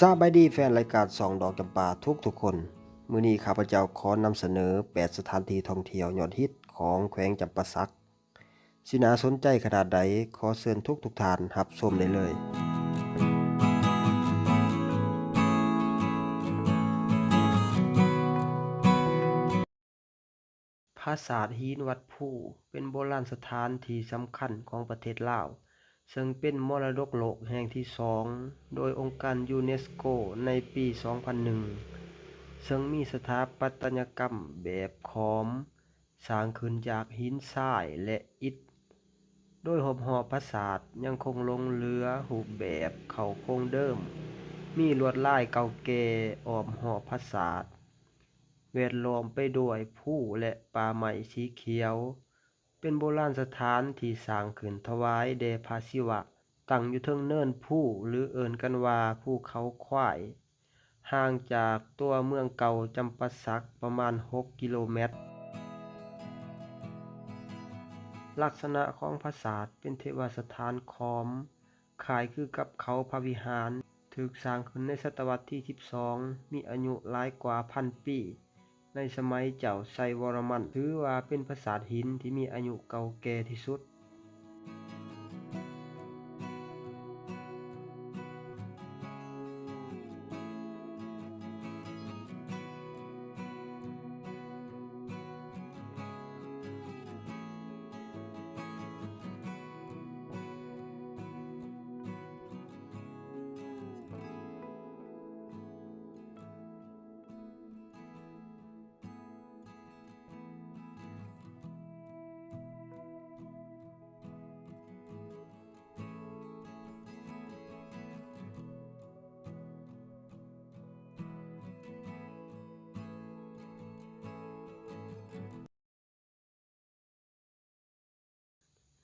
ทราบายดีแฟนรายการสองดอกจำปาทุกทุกคน มือนี้ข้าพเจ้าขอนำเสนอ 8 สถานที่ท่องเที่ยวยอดฮิตของแขวงจำปาสัก สินาสนใจขนาดใดขอเชิญทุกทุกทานรับชมได้เลยปราสาทหินวัดผู้เป็นโบราณสถานที่สำคัญของประเทศลาว ซึ่งเป็นมรดกโลกแห่งที่สองโดยองค์การยูเนสโกในปี 2001 ซึ่งมีสถาปัตยกรรมแบบขอม สร้างขึ้นจากหินทรายและอิฐ โดยหอบหอปราสาทยังคงลงเรือรูแบบเขาโครงเดิม มีลวดลายเก่าแก่ออมหอบปราสาทเวทล้อมไปด้วยผู้และป่าไม้สีเขียว เป็นโบราณสถานที่สร้างขึ้นถวายแด่พระศิวะ ตั้งอยู่เทิงเนินผู้หรือเอิ้นกันว่าภูเขาควาย ห่างจากตัวเมืองเก่าจำปาสักประมาณ 6 กิโลเมตร ลักษณะของปราสาทเป็นเทวสถานคอมคล้ายคือกับเขาพระวิหารถูกสร้างขึ้นในศตวรรษที่ 12 มีอายุหลายกว่าพันปี ในสมัยเจ้าไซวรมัน ถือว่าเป็นปราสาทหินที่มีอายุเก่าแก่ที่สุด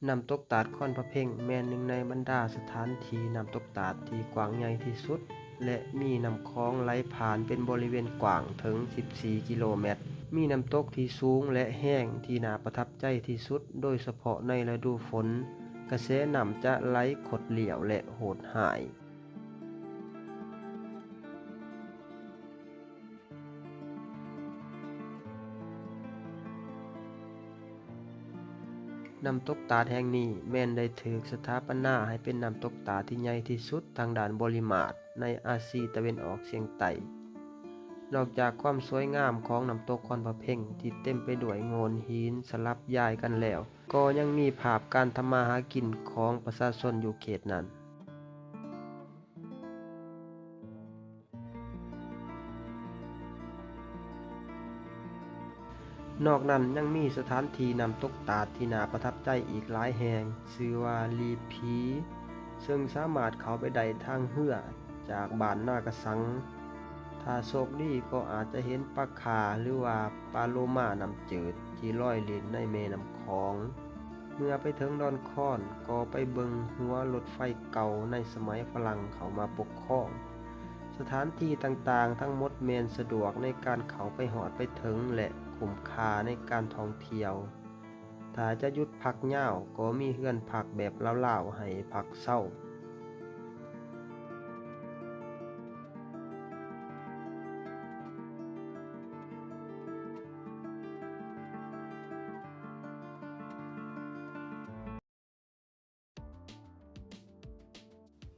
น้ำตกตาดค่อนพระเพ่งแม่นหนึ่งในบรรดาสถานที่น้ำตกตาดที่กว้างใหญ่ที่สุด และมีน้ำคลองไหลผ่านเป็นบริเวณกว้างถึง 14 กิโลเมตร มีน้ำตกที่สูงและแห้งที่น่าประทับใจที่สุด โดยเฉพาะในฤดูฝน กระแสน้ำจะไหลขดเหลี่ยวและโหดหาย น้ำตกตาดแห่งนี้แม่นได้ถือสถาปนาให้เป็นน้ำตกตาที่ใหญ่ที่สุดทางด่านบริมาตรในอาซีตะเวนออกเฉียงใต้นอกจากความสวยงามของน้ำตกคอนพะเพ่งที่เต็มไปด้วยโงนหินสลับย้ายกันแล้ว ก็ยังมีภาพการทำมาหากินของประชาชนอยู่เขตนั้น นอกนั้นยังมีสถานที่นำตกตาดที่น่าประทับใจอีกหลายแห่งชื่อว่าลีผีซึ่งสามารถเข้าไปได้ทางเหือจากบ้านนากระสัง ถ้าโชคดีก็อาจจะเห็นปลาคาหรือว่าปลาโลมานำจืดที่ลอยเล่นในแม่น้ำคอง เมื่อไปถึงดอนคอนก็ไปเบิงหัวรถไฟเก่าในสมัยฝรั่งเขามาปกครองสถานที่ต่างๆ ทั้งหมดเมนสะดวกในการเขาไปหอดไปถึงและ คุ้มค่าในการท่องเที่ยว ถ้าจะหยุดพักเหย้าก็มีเฮือนพักแบบเล่าวๆให้พักเศร้า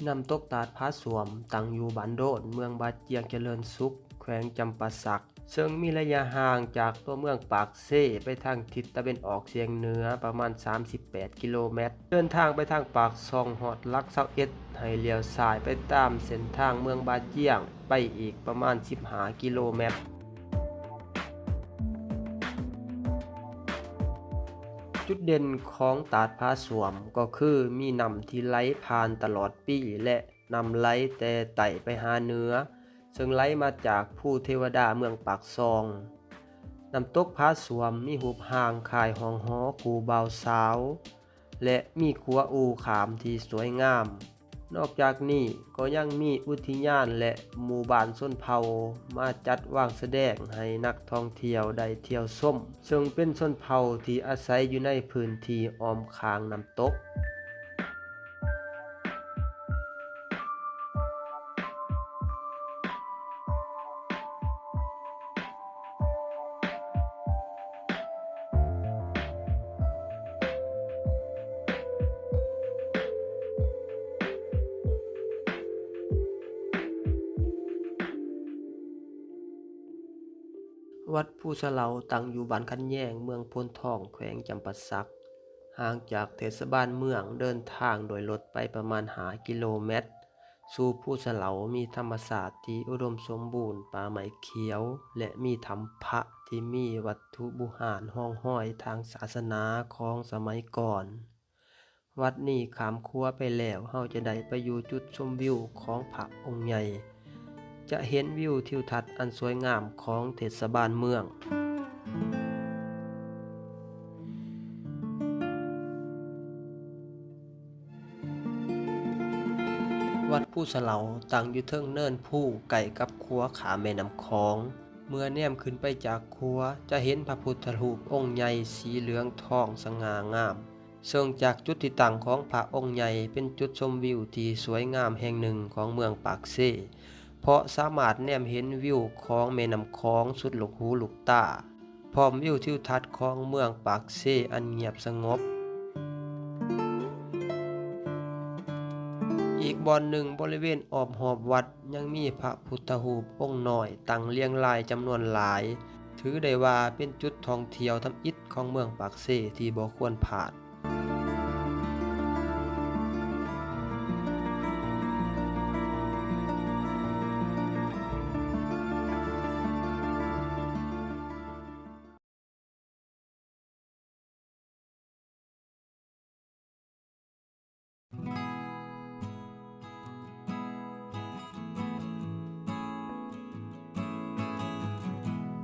น้ำตกตาดพระสวม ตั้งอยู่บ้านโดดเมืองบาดเจียงเจริญสุข แขวงจำปาสัก ซึ่งมีระยะห่างจากตัวเมืองปากเซไปทางทิศตะวันออกเฉียงเหนือประมาณ 38 กิโลเมตร เดินทางไปทางปากซองหอดลักเซาเอ็ดให้เลี้ยวซ้ายไปตามเส้นทางเมืองบาเจียง ไปอีกประมาณ 15 กิโลเมตรจุดเด่นของตาดผาสวมก็คือมีน้ำที่ไหลผ่านตลอดปีและนำไหลแต่ไต่ไปหาเนื้อ ซึ่งไหลมาจากผู้เทวดาเมืองปากซองน้ำตกผาสวมมีหูปห่างคายหองหอผูเบาสาว และมีขัวอูขามที่สวยงาม นอกจากนี้ก็ยังมีอุทยานและหมู่บ้านส้นเผามาจัดวางแสดงให้นักท่องเที่ยวได้เที่ยวส้ม ซึ่งเป็นชนเผาที่อาศัยอยู่ในพื้นที่อ้อมคางน้ำตก วัดผู้สะเลาตั้งอยู่บ้านคันแย่งเมืองพนทองแขวงจำปาสัก ห่างจากเทศบาลเมืองเดินทางโดยรถไปประมาณหากิโลเมตร สู่ผู้สะเลามีธรรมศาสตร์ที่อุดมสมบูรณ์ป่าไม้เขียว และมีธรรมพระที่มีวัตถุบุหารห้องห้อยทางศาสนาของสมัยก่อน วัดนี้ขามครัวไปแล้วเฮาจะได้ไปอยู่จุดชมวิวของพระองค์ใหญ่ จะเห็นวิวทิวทัศน์อันสวยงามของเทศบาลเมือง วัดผู้สเหลาตั้งอยู่เทิงเนินผู้ไก่กับคัวขาแม่น้ำคอง เมื่อแนมขึ้นไปจากคัวจะเห็นพระพุทธรูปองค์ใหญ่สีเหลืองทองสง่างามซึ่งจากจุดที่ตั้งของพระองค์ใหญ่เป็นจุดชมวิวที่สวยงามแห่งหนึ่งของเมืองปากเซ เพราะสามารถแนมเห็นวิวของแม่น้ำคองสุดหลูกหูหลูกตาพร้อมวิวทิวทัศน์ของเมืองปากเซอันเงียบสงบ อีกบอนหนึ่งบริเวณออบหอบวัดยังมีพระพุทธรูปองค์น้อยตั้งเรียงรายจำนวนหลาย ถือได้ว่าเป็นจุดท่องเที่ยวทำอิฐของเมืองปากเซที่บ่ควรพลาด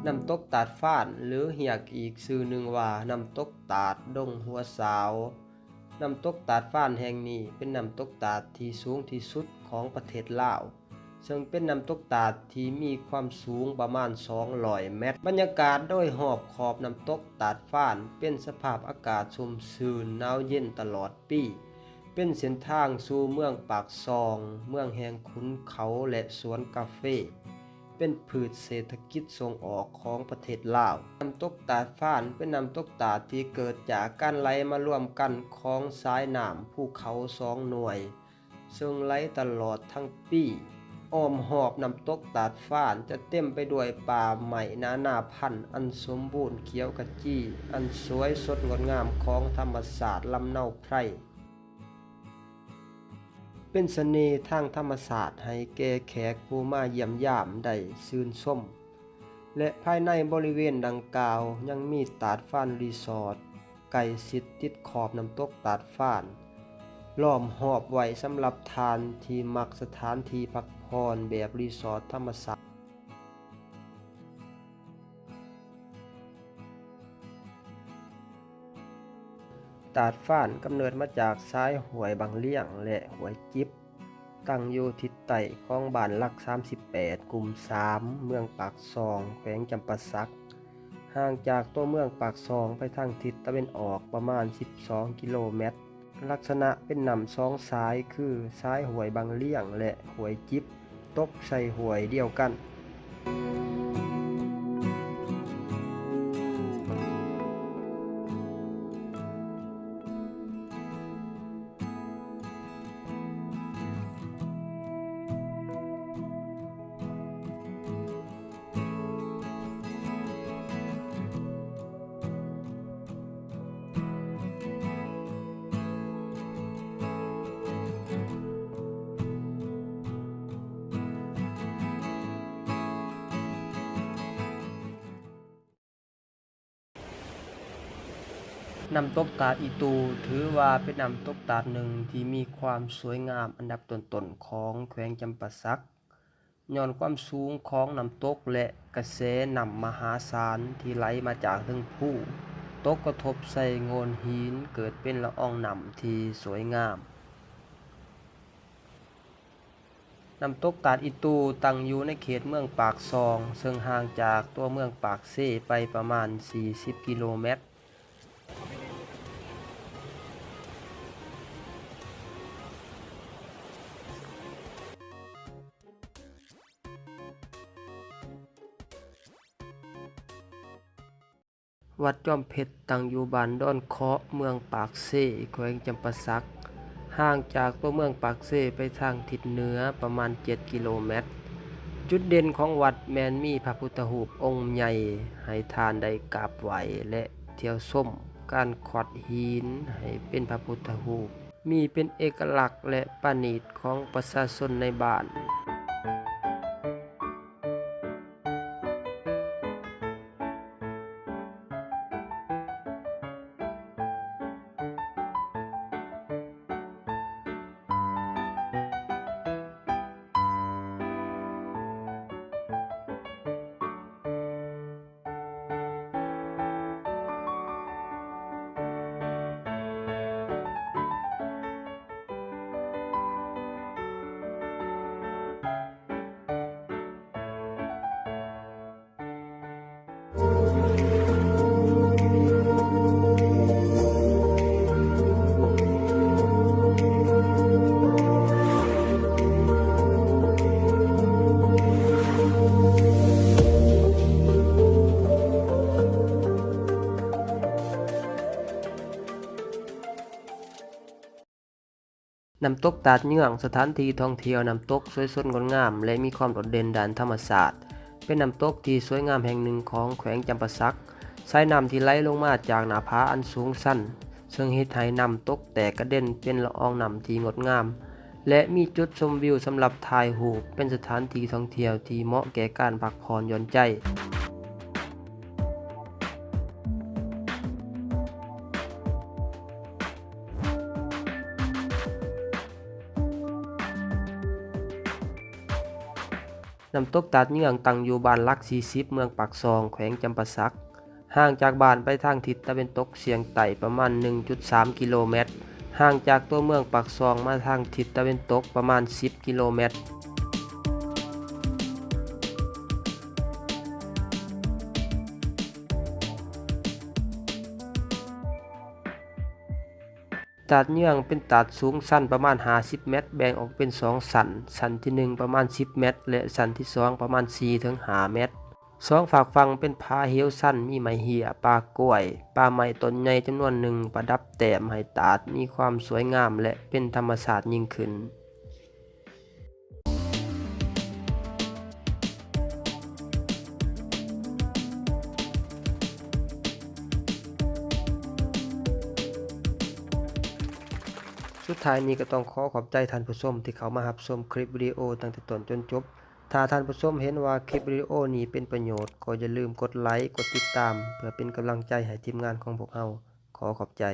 น้ำตกตาดฟ้านหรือเรียกอีกชื่อหนึ่งว่าน้ำตกตาดดงหัวสาวน้ำตกตาดฟ้านแห่งนี้เป็นน้ำตกตาดที่สูงที่สุดของประเทศลาว ซึ่งเป็นน้ำตกตาดที่มีความสูงประมาณ200เมตร บรรยากาศโดยหอบขอบน้ำตกตาดฟ้านเป็นสภาพอากาศชุ่มชื้นหนาวเย็นตลอดปี เป็นเส้นทางสู่เมืองปากซอง เมืองแห่งขุนเขาและสวนกาแฟ เป็นพืชเศรษฐกิจส่งออกของประเทศลาวน้ำตกตาดฟ้านเป็นน้ำตกตาดที่เกิดจากการไหลมารวมกันของสายน้ำภูเขาสองหน่วย ซึ่งไหลตลอดทั้งปีอ้อมหอบน้ำตกตาดฟ้านจะเต็มไปด้วยป่าไม้นานาพันธุ์อันสมบูรณ์เขียวกระจี้ อันสวยสดงดงามของธรรมศาสตร์ลำเนาไพร เป็นเสน่ห์ทางธรรมศาสตร์ให้แก่แขกผู้มาเยี่ยมยามได้ซื่นชมและภายในบริเวณดังกล่าวยังมีตาดฟ้านรีสอร์ทไก่สิทธิ์ติดขอบน้ำตกตาดฟ้านล้อมหอบไว้สำหรับทานที่มักสถานที่พักผ่อนแบบรีสอร์ทธรรมศาสตร์ ตาดฟ้านกำเนิดมาจากซ้ายหวยบางเลี่ยงและหวยจิบตั้งอยู่ทิศใต้ของบ้านลัก 38 กลุ่ม 3 เมืองปากซอง แขวงจำปาสัก ห่างจากตัวเมืองปากซองไปทางทิศตะวันออกประมาณ 12 กิโลเมตร ลักษณะเป็นนำสองสายคือซ้ายหวยบางเลี่ยงและหวยจิบตกใส่หวยเดียวกัน น้ำตกตาดอีตูถือว่าเป็นน้ำตกตาดหนึ่งที่มีความสวยงามอันดับต้นๆของแขวงจำปาสักย้อนความสูงของน้ำตกและกระแสน้ำมหาศาลที่ไหลมาจากทึงผู้ตกกระทบใส่โงนหินเกิดเป็นละอองน้ำที่สวยงามน้ำตกตาดอีตูตั้งอยู่ในเขตเมืองปากซอง ซึ่งห่างจากตัวเมืองปากเซ่ไปประมาณ 40 กิโลเมตร วัดจอมเพชรตั้งอยู่บ้านดอนเคาะเมืองปากเซ่แขวงจำปาสัก ห่างจากตัวเมืองปากเซ่ไปทางทิศเหนือประมาณ 7 กิโลเมตร จุดเด่นของวัดแมนมีพระพุทธรูปองค์ใหญ่ ให้ทานได้กราบไหวและเที่ยวส้ม การขอดหินให้เป็นพระพุทธรูป มีเป็นเอกลักษณ์และประณีตของประชาชนในบ้าน น้ำตกตาดเยื่องสถานที่ท่องเที่ยวน้ำตกสวยสดงดงาม และมีความโดดเด่นด้านธรรมศาสตร์ เป็นน้ำตกที่สวยงามแห่งหนึ่งของแขวงจำปาสักสายน้ำที่ไหลลงมาจากหน้าผาอันสูงสั้น ซึ่งเฮ็ดให้น้ำตกแตกกระเด็นเป็นละอองน้ำที่งดงาม และมีจุดชมวิวสำหรับถ่ายรูปเป็นสถานที่ท่องเที่ยวที่เหมาะแก่การพักผ่อนหย่อนใจ น้ำตกตาดเงื่องตั้งอยู่บ้านลักซีซิบเมืองปากซอง แขวงจำปาสัก ห่างจากบ้านไปทางทิศตะวันตกเฉียงใต้ประมาณ 1.3 กิโลเมตร ห่างจากตัวเมืองปากซองมาทางทิศตะวันตกประมาณ 10 กิโลเมตร ตัดเยื่องเป็นตัดสูงสั้นประมาณ 50 เมตร แบ่งออกเป็น 2 สัน สันที่ 1 ประมาณ 10 เมตร และสันที่ 2 ประมาณ4ถึง5เมตรสองฝากฟังเป็นผาเหวสั้นมีไม้เหี่ยปลากล้วยปลาไม้ต้นใหญ่จำนวนหนึ่งประดับแต้มให้ตาดมีความสวยงามและเป็นธรรมศาสตร์ยิ่งขึ้น ท้ายนี้ก็ต้องขอขอบใจท่านผู้ชมที่เขามาหับชมคลิปวิดีโอตั้งแต่ต้นจนจบ ถ้าท่านผู้ชมเห็นว่าคลิปวิดีโอนี้เป็นประโยชน์ก็อย่าลืมกดไลค์ กดติดตาม เพื่อเป็นกำลังใจให้ทีมงานของพวกเรา ขอขอบใจ